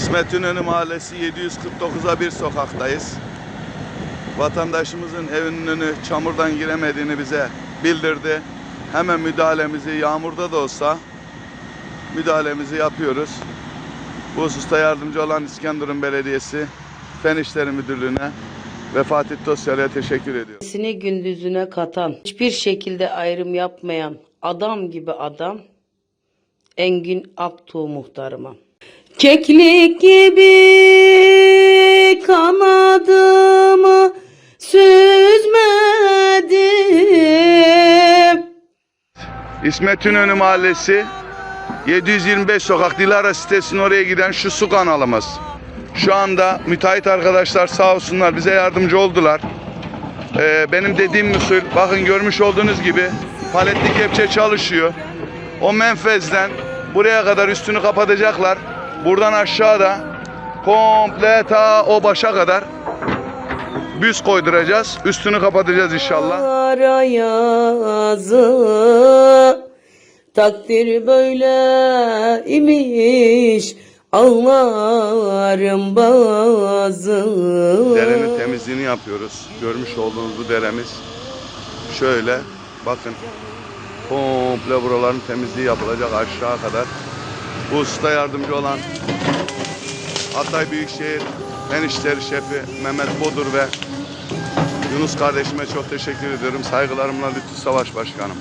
İsmet İnönü Mahallesi 749'a bir sokaktayız. Vatandaşımızın evinin önü çamurdan giremediğini bize bildirdi. Hemen müdahalemizi yağmurda da olsa müdahalemizi yapıyoruz. Bu hususta yardımcı olan İskenderun Belediyesi Fen İşleri Müdürlüğü'ne ve Fatih Tosya'ya teşekkür ediyorum. Sini gündüzüne katan, hiçbir şekilde ayrım yapmayan adam gibi adam Engin Aktuğ muhtarıma. Keklik gibi kanadımı süzmedim. İsmet İnönü Mahallesi 725 sokak Dilara sitesinin oraya giden şu su kanalımız. Şu anda müteahhit arkadaşlar sağ olsunlar bize yardımcı oldular. Ee, benim dediğim usul bakın görmüş olduğunuz gibi paletli kepçe çalışıyor. O menfezden buraya kadar üstünü kapatacaklar. Buradan aşağıda komple ta o başa kadar büz koyduracağız. Üstünü kapatacağız inşallah. Ara yazı takdir böyle imiş ağlarım bazı. Derenin temizliğini yapıyoruz. Görmüş olduğunuz bu deremiz şöyle bakın komple buraların temizliği yapılacak aşağı kadar. Bu usta yardımcı olan Hatay Büyükşehir Fen İşleri Şefi Mehmet Bodur ve Yunus kardeşime çok teşekkür ediyorum. Saygılarımla Lütfü Savaş Başkanım.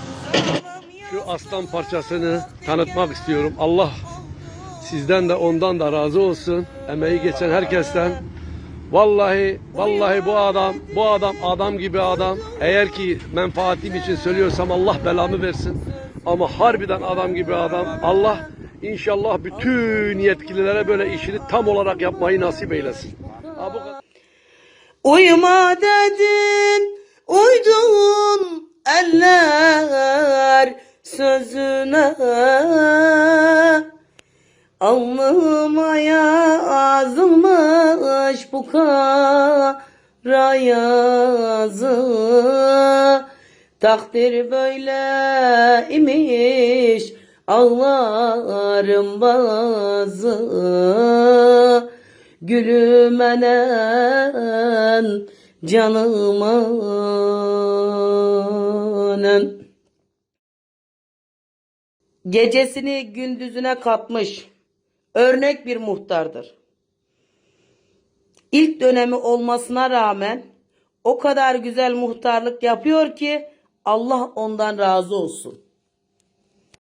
Şu aslan parçasını tanıtmak istiyorum. Allah sizden de ondan da razı olsun. Emeği geçen herkesten. Vallahi vallahi bu adam bu adam adam gibi adam. Eğer ki menfaatim için söylüyorsam Allah belamı versin. Ama harbiden adam gibi adam. Allah inşallah bütün yetkililere böyle işini tam olarak yapmayı nasip eylesin. Uyuma dedin, uydun eller sözüne. Alnıma yazılmış bu kara yazı. Takdir böyle imiş ağlarım bazı. Gülümenen canımanen Gecesini gündüzüne katmış örnek bir muhtardır. İlk dönemi olmasına rağmen o kadar güzel muhtarlık yapıyor ki Allah ondan razı olsun.